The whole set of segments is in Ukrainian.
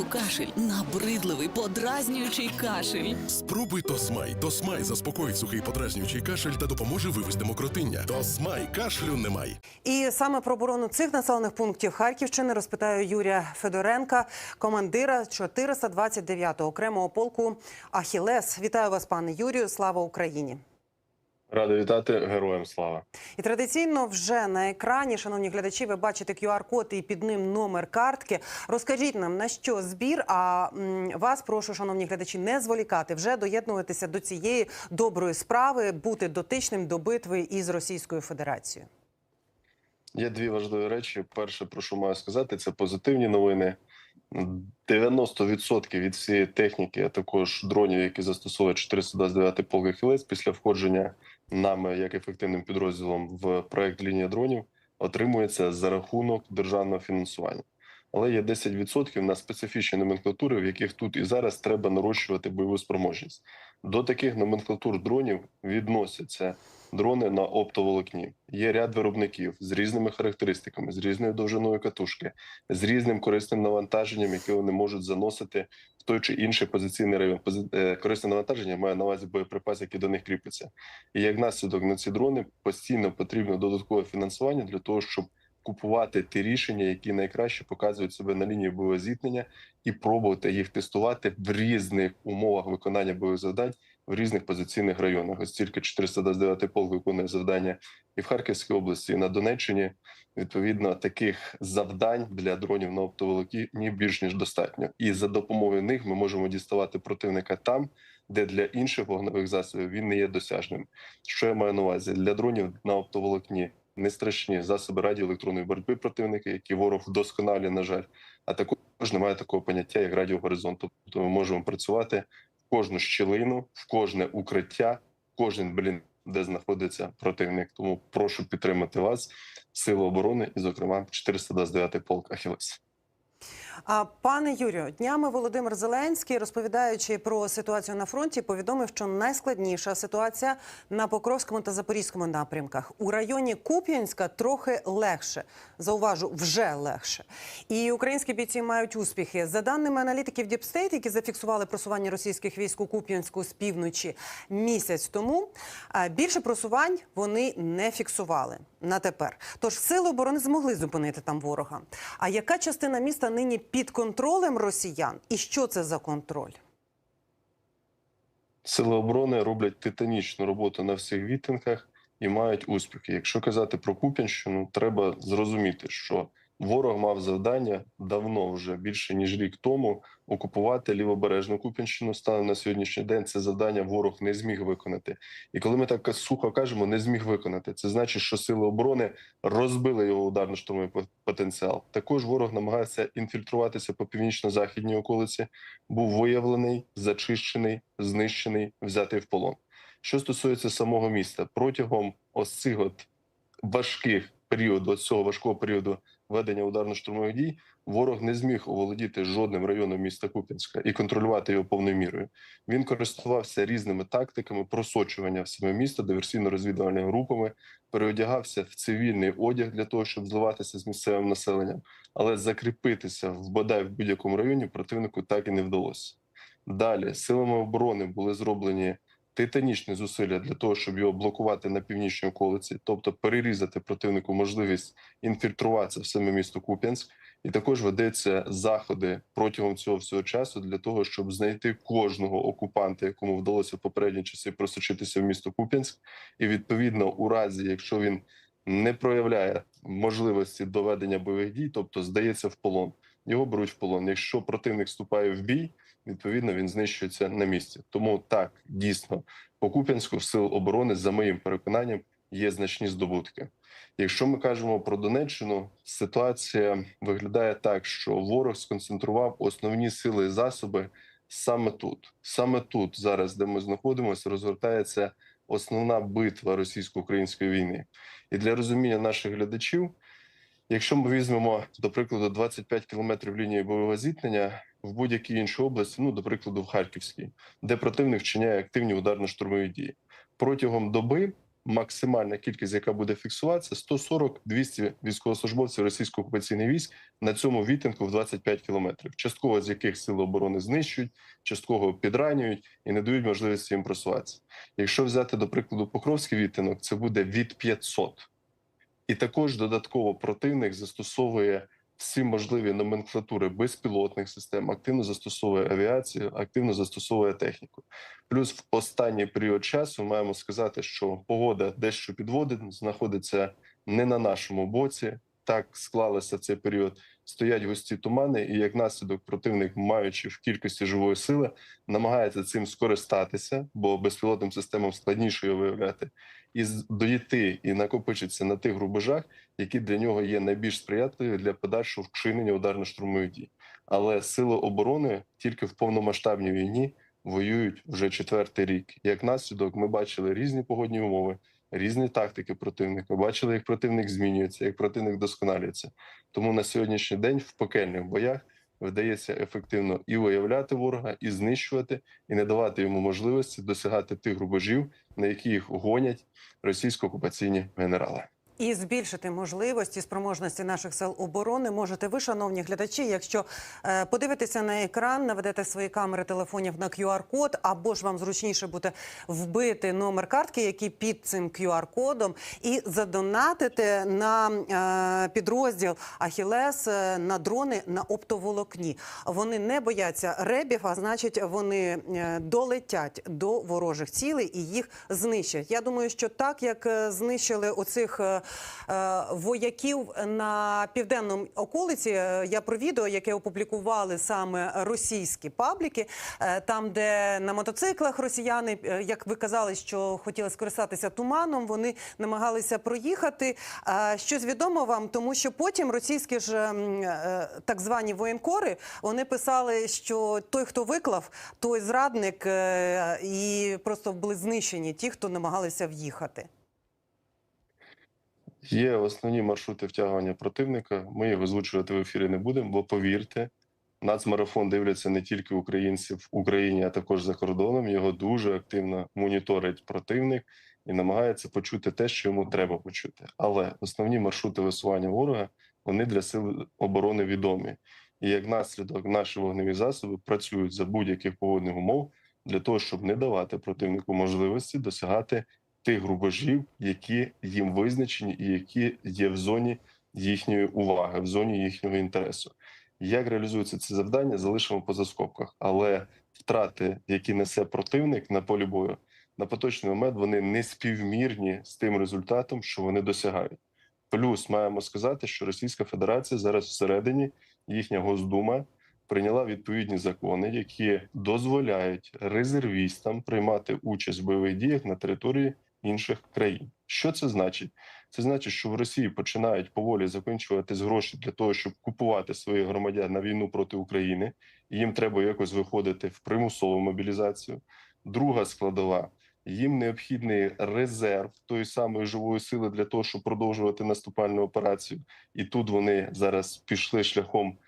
знову кашель, набридливий, подразнюючий кашель. Спробуй Тосмай. Тосмай заспокоїть сухий подразнюючий кашель та допоможе вивести мокротиння. Тосмай кашлю немає. І саме про оборону цих населених пунктів Харківщини розпитаю Юрія Федоренка, командира 429-го окремого полку Ахілес. Вітаю вас, пане Юрію. Слава Україні! Радий вітати героям слава. І традиційно вже на екрані, шановні глядачі, ви бачите QR-код і під ним номер картки. Розкажіть нам на що збір. А вас прошу, шановні глядачі, не зволікати, вже доєднуватися до цієї доброї справи, бути дотичним до битви із Російською Федерацією. Є дві важливі речі. Перше, про що маю сказати, це позитивні новини. 90% від всієї техніки, а також дронів, які застосовує 429 полк «Ахілес» після входження нами як ефективним підрозділом в проект лінія дронів, отримується за рахунок державного фінансування. Але є 10% на специфічні номенклатури, в яких тут і зараз треба нарощувати бойову спроможність. До таких номенклатур дронів відносяться дрони на оптоволокні. Є ряд виробників з різними характеристиками, з різною довжиною катушки, з різним корисним навантаженням, яке вони можуть заносити в той чи інший позиційний е, Корисне навантаження має на увазі боєприпас, який до них кріпиться. І як наслідок на ці дрони постійно потрібно додаткове фінансування для того, щоб купувати ті рішення, які найкраще показують себе на лінії бойового зіткнення, і пробувати їх тестувати в різних умовах виконання бойових завдань в різних позиційних районах. Ось тільки 429 полк виконує завдання і в Харківській області, і на Донеччині. Відповідно, таких завдань для дронів на оптоволокні більш ніж достатньо. І за допомогою них ми можемо діставати противника там, де для інших вогневих засобів він не є досяжним. Що я маю на увазі для дронів на оптоволокні? Не страшні засоби радіоелектронної боротьби противника, які ворог вдосконалює, на жаль, а також немає такого поняття, як радіогоризонт. Тобто ми можемо працювати кожну щілину, в кожне укриття, кожен блін, де знаходиться противник. Тому прошу підтримати вас, сили оборони, і, зокрема, 429 полк Ахілес. А пане Юрію, днями Володимир Зеленський, розповідаючи про ситуацію на фронті, повідомив, що найскладніша ситуація на Покровському та Запорізькому напрямках. У районі Куп'янська трохи легше. Зауважу, вже легше. І українські бійці мають успіхи. За даними аналітиків Діпстейт, які зафіксували просування російських військ у Куп'янську з півночі місяць тому, більше просувань вони не фіксували на тепер. Тож сили оборони змогли зупинити там ворога. А яка частина міста нині під контролем росіян? І що це за контроль? Сили оборони роблять титанічну роботу на всіх відтинках і мають успіхи. Якщо казати про Куп'янщину, треба зрозуміти, що ворог мав завдання давно вже більше ніж рік тому окупувати лівобережну Куп'янщину. Станом на сьогоднішній день це завдання ворог не зміг виконати. І коли ми так сухо кажемо, не зміг виконати, це значить, що сили оборони розбили його ударно-штурмовий потенціал. Також ворог намагається інфільтруватися по північно-західній околиці. Був виявлений, зачищений, знищений, взятий в полон. Що стосується самого міста, протягом ось цих от важких періоду, ось цього важкого періоду ведення ударно-штурмових дій, ворог не зміг оволодіти жодним районом міста Куп'янська і контролювати його повною мірою. Він користувався різними тактиками просочування в саме місто диверсійно-розвідувальними групами, переодягався в цивільний одяг для того, щоб зливатися з місцевим населенням, але закріпитися в бодай в будь-якому районі противнику так і не вдалося. Далі силами оборони були зроблені титанічні зусилля для того, щоб його блокувати на північній околиці, тобто перерізати противнику можливість інфільтруватися в саме місто Куп'янськ. І також ведеться заходи протягом цього всього часу для того, щоб знайти кожного окупанта, якому вдалося в попередні часи просочитися в місто Куп'янськ, і відповідно, у разі, якщо він не проявляє можливості доведення бойових дій, тобто здається в полон, його беруть в полон. Якщо противник вступає в бій, відповідно він знищується на місці. Тому так дійсно по Куп'янську сил оборони, за моїм переконанням, є значні здобутки. Якщо ми кажемо про Донеччину, ситуація виглядає так, що ворог сконцентрував основні сили і засоби саме тут. Саме тут, зараз, де ми знаходимося, розгортається основна битва російсько-української війни. І для розуміння наших глядачів, якщо ми візьмемо, до прикладу, 25 кілометрів лінії бойового зіткнення в будь-якій іншій області, ну, до прикладу, в Харківській, де противник вчиняє активні ударно-штурмові дії протягом доби максимальна кількість, яка буде фіксуватися, 140-200 військовослужбовців російсько окупаційних військ на цьому відтинку в 25 кілометрів, частково з яких сили оборони знищують, частково підранюють і не дають можливості їм просуватися. Якщо взяти до прикладу Покровський відтинок, це буде від 500. І також додатково противник застосовує всі можливі номенклатури безпілотних систем, активно застосовує авіацію, активно застосовує техніку. Плюс в останній період часу маємо сказати, що погода дещо підводить, знаходиться не на нашому боці. Так склалося цей період. Стоять густі тумани, і як наслідок противник, маючи в кількості живої сили, намагається цим скористатися, бо безпілотним системам складніше його виявляти, і дойти і накопичитися на тих рубежах, які для нього є найбільш сприятливі для подальшого вчинення ударно-штурмових дій. Але сили оборони тільки в повномасштабній війні воюють вже четвертий рік. Як наслідок, ми бачили різні погодні умови, різні тактики противника. Бачили, як противник змінюється, як противник досконалюється. Тому на сьогоднішній день в пекельних боях вдається ефективно і виявляти ворога, і знищувати, і не давати йому можливості досягати тих рубежів, на які їх гонять російсько-окупаційні генерали. І збільшити можливості спроможності наших сил оборони можете ви, шановні глядачі, якщо е, подивитеся на екран, наведете свої камери телефонів на QR-код, або ж вам зручніше буде вбити номер картки, який під цим QR-кодом, і задонатити на е, підрозділ Ахілес е, на дрони на оптоволокні. Вони не бояться ребів, а значить, вони е, долетять до ворожих цілей і їх знищать. Я думаю, що так як е, знищили оцих вояків на південному околиці, е, я про відео, яке опублікували саме російські пабліки, е, там, де на мотоциклах росіяни, е, як ви казали, що хотіли скористатися туманом, вони намагалися проїхати. Е, Щось відомо вам, тому що потім російські ж е, так звані воєнкори вони писали, що той, хто виклав, той зрадник, е, і просто були знищені ті, хто намагалися в'їхати. Є основні маршрути втягування противника. Ми їх озвучувати в ефірі не будемо, бо повірте, нацмарафон дивляться не тільки українці в Україні, а також за кордоном. Його дуже активно моніторить противник і намагається почути те, що йому треба почути. Але основні маршрути висування ворога вони для сил оборони відомі. І як наслідок наші вогневі засоби працюють за будь-яких погодних умов для того, щоб не давати противнику можливості досягати тих рубежів, які їм визначені, і які є в зоні їхньої уваги, в зоні їхнього інтересу. Як реалізується це завдання, залишимо поза скобках, але втрати, які несе противник на полі бою, на поточний момент вони не співмірні з тим результатом, що вони досягають. Плюс маємо сказати, що Російська Федерація зараз всередині їхня Госдума прийняла відповідні закони, які дозволяють резервістам приймати участь в бойових діях на території інших країн. Що це значить? Це значить, що в Росії починають поволі закінчуватись гроші для того, щоб купувати своїх громадян на війну проти України. І їм треба якось виходити в примусову мобілізацію. Друга складова. Їм необхідний резерв тої самої живої сили для того, щоб продовжувати наступальну операцію. І тут вони зараз пішли шляхом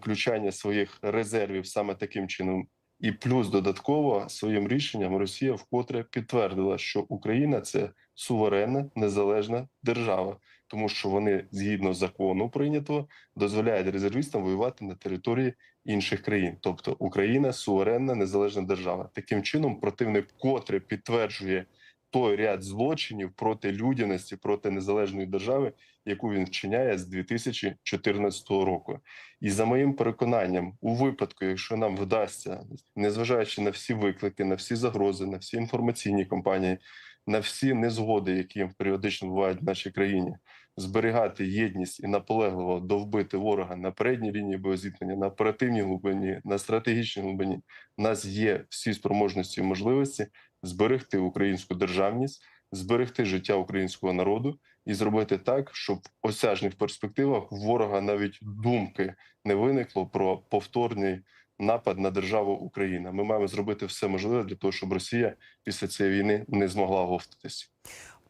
включання своїх резервів саме таким чином. І плюс додатково своїм рішенням Росія вкотре підтвердила, що Україна це суверенна незалежна держава, тому що вони згідно закону прийнятого дозволяють резервістам воювати на території інших країн. Тобто Україна суверенна незалежна держава. Таким чином, противник вкотре підтверджує той ряд злочинів проти людяності, проти незалежної держави, яку він вчиняє з 2014 року. І за моїм переконанням, у випадку, якщо нам вдасться, незважаючи на всі виклики, на всі загрози, на всі інформаційні кампанії, на всі незгоди, які періодично бувають в нашій країні, зберігати єдність і наполегливо довбити ворога на передній лінії боєзіткнення, на оперативній глибині, на стратегічній глибині, у нас є всі спроможності і можливості зберегти українську державність, зберегти життя українського народу і зробити так, щоб в осяжних перспективах ворога навіть думки не виникло про повторний напад на державу Україна. Ми маємо зробити все можливе для того, щоб Росія після цієї війни не змогла говтатись.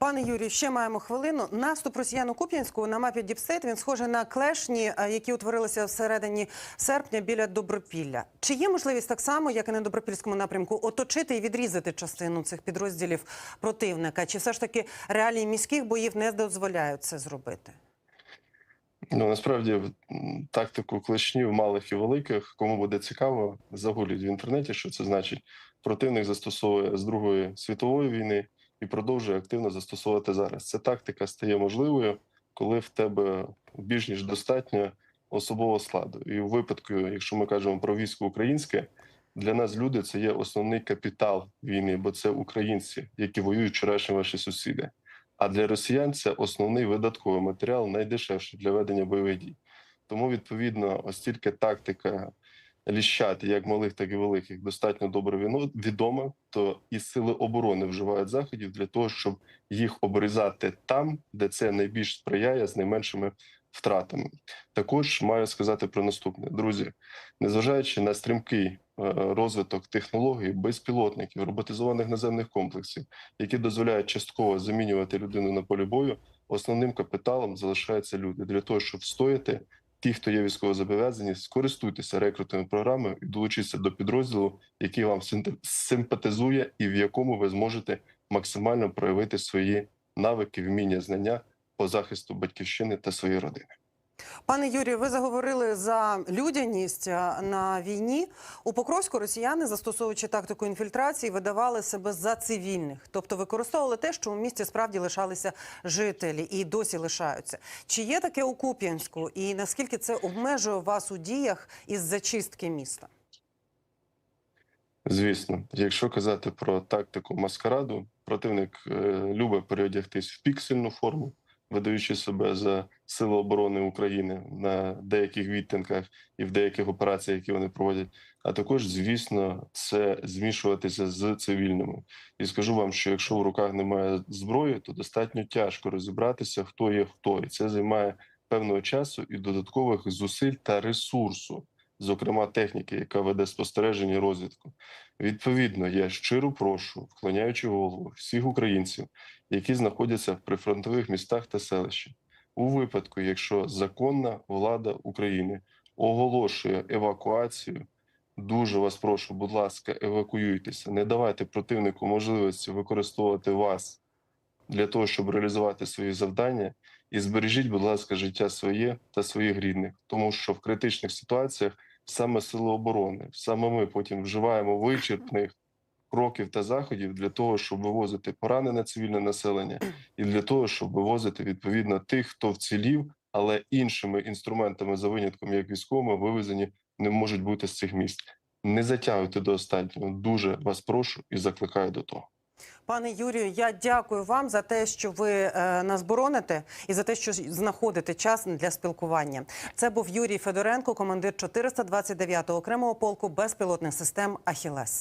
Пане Юрію, ще маємо хвилину. Наступ росіян у Куп'янську на мапі Діпстейт він схожий на клешні, е, які утворилися всередині серпня біля Добропілля. Чи є можливість так само, як і на Добропільському напрямку, оточити і відрізати частину цих підрозділів противника? Чи все ж таки реалії міських боїв не дозволяють це зробити? Ну насправді тактику клешнів малих і великих, кому буде цікаво, загулюють в інтернеті, що це значить. Противник застосовує з Другої світової війни і продовжує активно застосовувати зараз. Ця тактика стає можливою, коли в тебе більш ніж достатньо особового складу. І у випадку, якщо ми кажемо про військо українське, для нас люди це є основний капітал війни, бо це українці, які воюють вчорашні ваші сусіди. А для росіян це основний видатковий матеріал, найдешевший для ведення бойових дій. Тому, відповідно, оскільки тактика ліщати, як малих, так і великих, достатньо добре відома, то і сили оборони вживають заходів для того, щоб їх обрізати там, де це найбільш сприяє з найменшими втратами. Також маю сказати про наступне, друзі, незважаючи на стрімкий е, розвиток технологій, безпілотників, роботизованих наземних комплексів, які дозволяють частково замінювати людину на полі бою, основним капіталом залишаються люди для того, щоб встояти. Ті, хто є військовозобов'язані, скористуйтеся рекрутною програмою і долучіться до підрозділу, який вам симпатизує, і в якому ви зможете максимально проявити свої навики, вміння, знання по захисту батьківщини та своєї родини. Пане Юрію, ви заговорили за людяність на війні. У Покровську росіяни, застосовуючи тактику інфільтрації, видавали себе за цивільних, тобто використовували те, що у місті справді лишалися жителі і досі лишаються. Чи є таке у Куп'янську, і наскільки це обмежує вас у діях із зачистки міста? Звісно, якщо казати про тактику маскараду, противник е, любить переодягтись в піксельну форму, видаючи себе за сили оборони України на деяких відтинках і в деяких операціях, які вони проводять. А також, звісно, це змішуватися з цивільними. І скажу вам, що якщо в руках немає зброї, то достатньо тяжко розібратися, хто є хто, і це займає певного часу і додаткових зусиль та ресурсу, зокрема техніки, яка веде спостереження і розвідку. Відповідно, я щиро прошу, вклоняючи голову всіх українців, які знаходяться в прифронтових містах та селищах, у випадку, якщо законна влада України оголошує евакуацію, дуже вас прошу, будь ласка, евакуюйтеся, не давайте противнику можливості використовувати вас для того, щоб реалізувати свої завдання, і збережіть, будь ласка, життя своє та своїх рідних, тому що в критичних ситуаціях саме сили оборони, саме ми потім вживаємо вичерпних кроків та заходів для того, щоб вивозити поранене цивільне населення, і для того, щоб вивозити відповідно тих, хто вцілів, але іншими інструментами за винятком, як військовими, вивезені не можуть бути з цих міст. Не затягуйте до останнього. Дуже вас прошу і закликаю до того. Пане Юрію, я дякую вам за те, що ви е, нас бороните, і за те, що знаходите час для спілкування. Це був Юрій Федоренко, командир 429-го окремого полку безпілотних систем Ахілес.